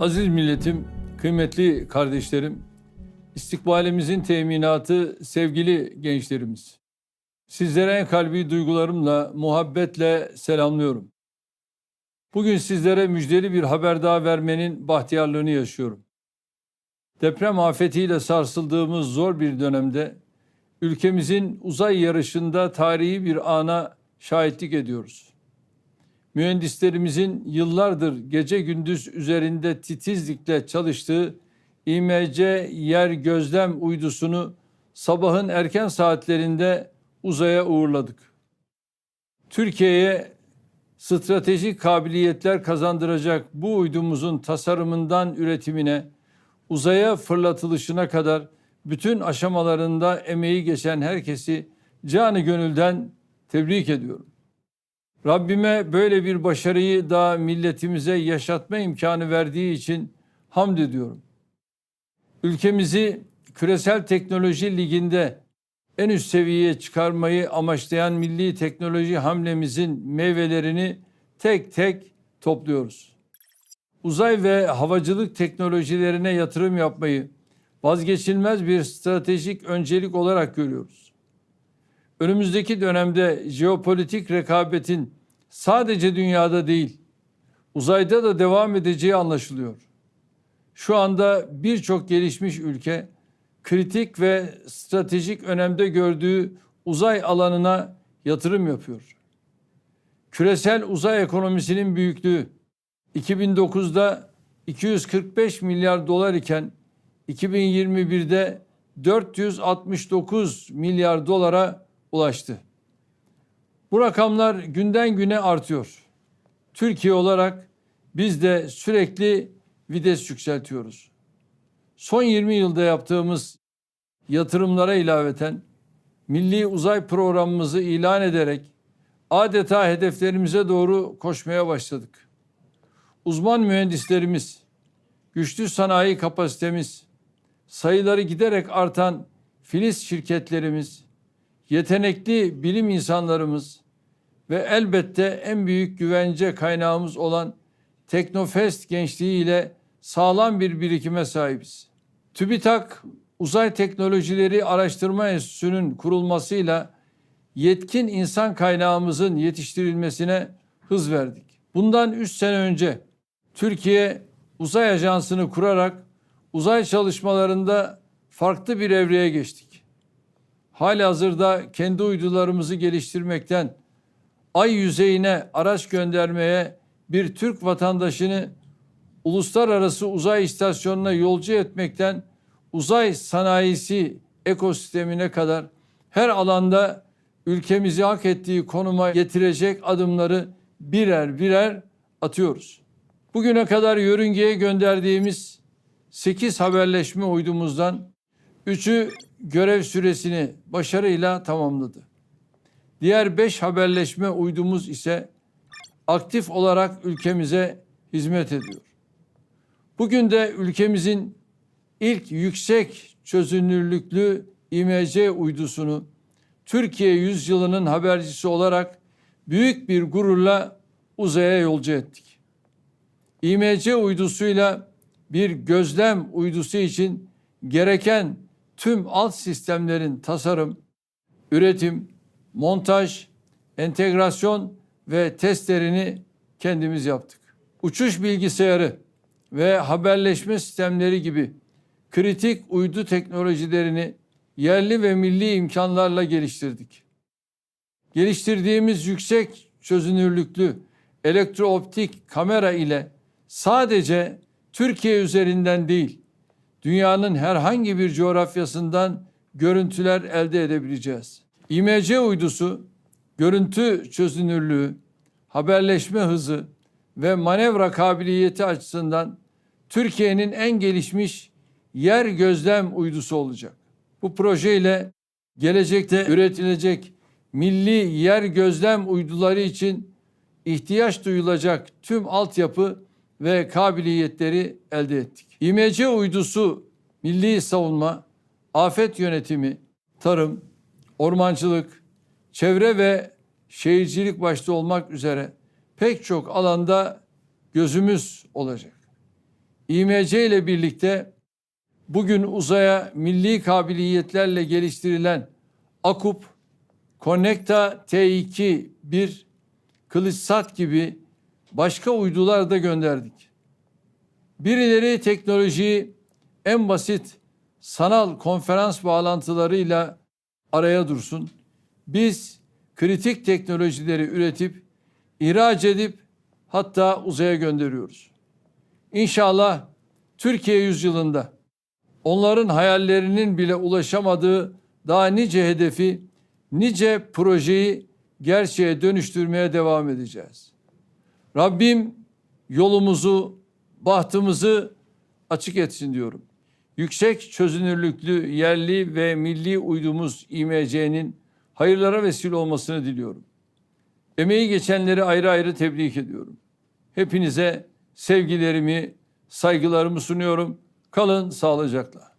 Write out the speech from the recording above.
Aziz milletim, kıymetli kardeşlerim, istikbalimizin teminatı sevgili gençlerimiz. Sizlere en kalbi duygularımla, muhabbetle selamlıyorum. Bugün sizlere müjdeli bir haber daha vermenin bahtiyarlığını yaşıyorum. Deprem afetiyle sarsıldığımız zor bir dönemde ülkemizin uzay yarışında tarihi bir ana şahitlik ediyoruz. Mühendislerimizin yıllardır gece gündüz üzerinde titizlikle çalıştığı İMC yer gözlem uydusunu sabahın erken saatlerinde uzaya uğurladık. Türkiye'ye stratejik kabiliyetler kazandıracak bu uydumuzun tasarımından üretimine, uzaya fırlatılışına kadar bütün aşamalarında emeği geçen herkesi canı gönülden tebrik ediyorum. Rabbime böyle bir başarıyı da milletimize yaşatma imkanı verdiği için hamd ediyorum. Ülkemizi küresel teknoloji liginde en üst seviyeye çıkarmayı amaçlayan milli teknoloji hamlemizin meyvelerini tek tek topluyoruz. Uzay ve havacılık teknolojilerine yatırım yapmayı vazgeçilmez bir stratejik öncelik olarak görüyoruz. Önümüzdeki dönemde jeopolitik rekabetin sadece dünyada değil, uzayda da devam edeceği anlaşılıyor. Şu anda birçok gelişmiş ülke kritik ve stratejik önemde gördüğü uzay alanına yatırım yapıyor. Küresel uzay ekonomisinin büyüklüğü 2009'da 245 milyar dolar iken 2021'de 469 milyar dolara ulaştı. Bu rakamlar günden güne artıyor. Türkiye olarak biz de sürekli vites yükseltiyoruz. Son 20 yılda yaptığımız yatırımlara ilaveten milli uzay programımızı ilan ederek adeta hedeflerimize doğru koşmaya başladık. Uzman mühendislerimiz, güçlü sanayi kapasitemiz, sayıları giderek artan filiz şirketlerimiz, yetenekli bilim insanlarımız ve elbette en büyük güvence kaynağımız olan Teknofest gençliği ile sağlam bir birikime sahibiz. TÜBİTAK Uzay Teknolojileri Araştırma Enstitüsü'nün kurulmasıyla yetkin insan kaynağımızın yetiştirilmesine hız verdik. Bundan 3 sene önce Türkiye Uzay Ajansı'nı kurarak uzay çalışmalarında farklı bir evreye geçtik. Hali hazırda kendi uydularımızı geliştirmekten ay yüzeyine araç göndermeye bir Türk vatandaşını uluslararası uzay istasyonuna yolcu etmekten uzay sanayisi ekosistemine kadar her alanda ülkemizi hak ettiği konuma getirecek adımları birer birer atıyoruz. Bugüne kadar yörüngeye gönderdiğimiz 8 haberleşme uydumuzdan 3'ü görev süresini başarıyla tamamladı. Diğer 5 haberleşme uydumuz ise aktif olarak ülkemize hizmet ediyor. Bugün de ülkemizin ilk yüksek çözünürlüklü İMC uydusunu Türkiye yüzyılının habercisi olarak büyük bir gururla uzaya yolcu ettik. İMC uydusuyla bir gözlem uydusu için gereken tüm alt sistemlerin tasarım, üretim, montaj, entegrasyon ve testlerini kendimiz yaptık. Uçuş bilgisayarı ve haberleşme sistemleri gibi kritik uydu teknolojilerini yerli ve milli imkanlarla geliştirdik. Geliştirdiğimiz yüksek çözünürlüklü elektrooptik kamera ile sadece Türkiye üzerinden değil, dünyanın herhangi bir coğrafyasından görüntüler elde edebileceğiz. İMC uydusu görüntü çözünürlüğü, haberleşme hızı ve manevra kabiliyeti açısından Türkiye'nin en gelişmiş yer gözlem uydusu olacak. Bu projeyle gelecekte üretilecek milli yer gözlem uyduları için ihtiyaç duyulacak tüm altyapı ve kabiliyetleri elde ettik. İMC uydusu milli savunma, afet yönetimi, tarım, ormancılık, çevre ve şehircilik başta olmak üzere pek çok alanda gözümüz olacak. İMC ile birlikte bugün uzaya milli kabiliyetlerle geliştirilen Akup, Connecta T2 1, Kılıçsat gibi başka uydular da gönderdik. Birileri teknolojiyi en basit sanal konferans bağlantılarıyla araya dursun. Biz kritik teknolojileri üretip, ihraç edip hatta uzaya gönderiyoruz. İnşallah Türkiye yüzyılında onların hayallerinin bile ulaşamadığı daha nice hedefi, nice projeyi gerçeğe dönüştürmeye devam edeceğiz. Rabbim yolumuzu, bahtımızı açık etsin diyorum. Yüksek çözünürlüklü yerli ve milli uydumuz İMC'nin hayırlara vesile olmasını diliyorum. Emeği geçenleri ayrı ayrı tebrik ediyorum. Hepinize sevgilerimi, saygılarımı sunuyorum. Kalın sağlıcakla.